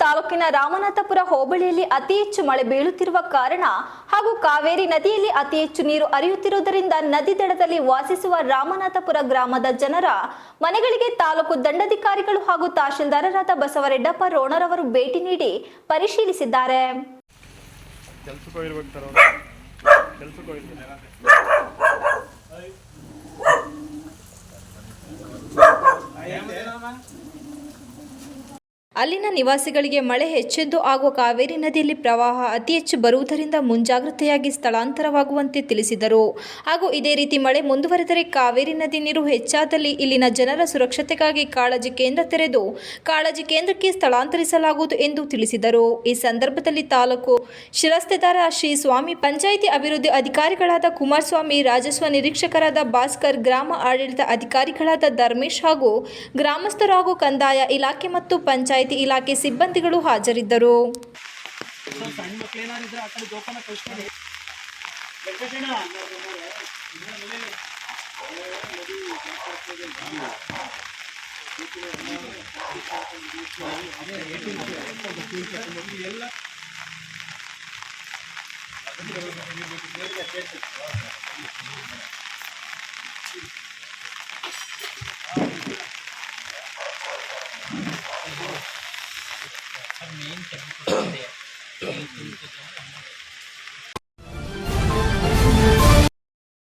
ತಾಲೂಕಿನ ರಾಮನಾಥಪುರ ಹೋಬಳಿಯಲ್ಲಿ ಅತಿ ಹೆಚ್ಚು ಮಳೆ ಬೀಳುತ್ತಿರುವ ಕಾರಣ ಹಾಗೂ ಕಾವೇರಿ ನದಿಯಲ್ಲಿ ಅತಿ ಹೆಚ್ಚು ನೀರು ಹರಿಯುತ್ತಿರುವುದರಿಂದ ನದಿ ದಡದಲ್ಲಿ ವಾಸಿಸುವ ರಾಮನಾಥಪುರ ಗ್ರಾಮದ ಜನರ ಮನೆಗಳಿಗೆ ತಾಲೂಕು ದಂಡಾಧಿಕಾರಿಗಳು ಹಾಗೂ ತಹಶೀಲ್ದಾರರಾದ ಬಸವರೆಡ್ಡಪ್ಪ ರೋಣರವರು ಭೇಟಿ ನೀಡಿ ಪರಿಶೀಲಿಸಿದ್ದಾರೆ. ಅಲ್ಲಿನ ನಿವಾಸಿಗಳಿಗೆ ಮಳೆ ಹೆಚ್ಚೆದ್ದು ಆಗುವ ಕಾವೇರಿ ನದಿಯಲ್ಲಿ ಪ್ರವಾಹ ಅತಿ ಹೆಚ್ಚು ಬರುವುದರಿಂದ ಮುಂಜಾಗ್ರತೆಯಾಗಿ ಸ್ಥಳಾಂತರವಾಗುವಂತೆ ತಿಳಿಸಿದರು. ಹಾಗೂ ಇದೇ ರೀತಿ ಮಳೆ ಮುಂದುವರೆದರೆ ಕಾವೇರಿ ನದಿ ನೀರು ಹೆಚ್ಚಾದಲ್ಲಿ ಇಲ್ಲಿನ ಜನರ ಸುರಕ್ಷತೆಗಾಗಿ ಕಾಳಜಿ ಕೇಂದ್ರ ತೆರೆದು ಕಾಳಜಿ ಕೇಂದ್ರಕ್ಕೆ ಸ್ಥಳಾಂತರಿಸಲಾಗುವುದು ಎಂದು ತಿಳಿಸಿದರು. ಈ ಸಂದರ್ಭದಲ್ಲಿ ತಾಲೂಕು ಶಿರಸ್ತೆದಾರ ಶ್ರೀ ಸ್ವಾಮಿ ಪಂಚಾಯಿತಿ ಅಭಿವೃದ್ಧಿ ಅಧಿಕಾರಿಗಳಾದ ಕುಮಾರಸ್ವಾಮಿ, ರಾಜಸ್ವ ನಿರೀಕ್ಷಕರಾದ ಭಾಸ್ಕರ್, ಗ್ರಾಮ ಆಡಳಿತ ಅಧಿಕಾರಿಗಳಾದ ಧರ್ಮೇಶ್ ಹಾಗೂ ಗ್ರಾಮಸ್ಥರು ಹಾಗೂ ಕಂದಾಯ ಇಲಾಖೆ ಮತ್ತು ಪಂಚಾಯಿತಿ ಪಂಚಾಯಿತಿ ಇಲಾಖೆ ಸಿಬ್ಬಂದಿಗಳು ಹಾಜರಿದ್ದರು Thank you. Al momento, no.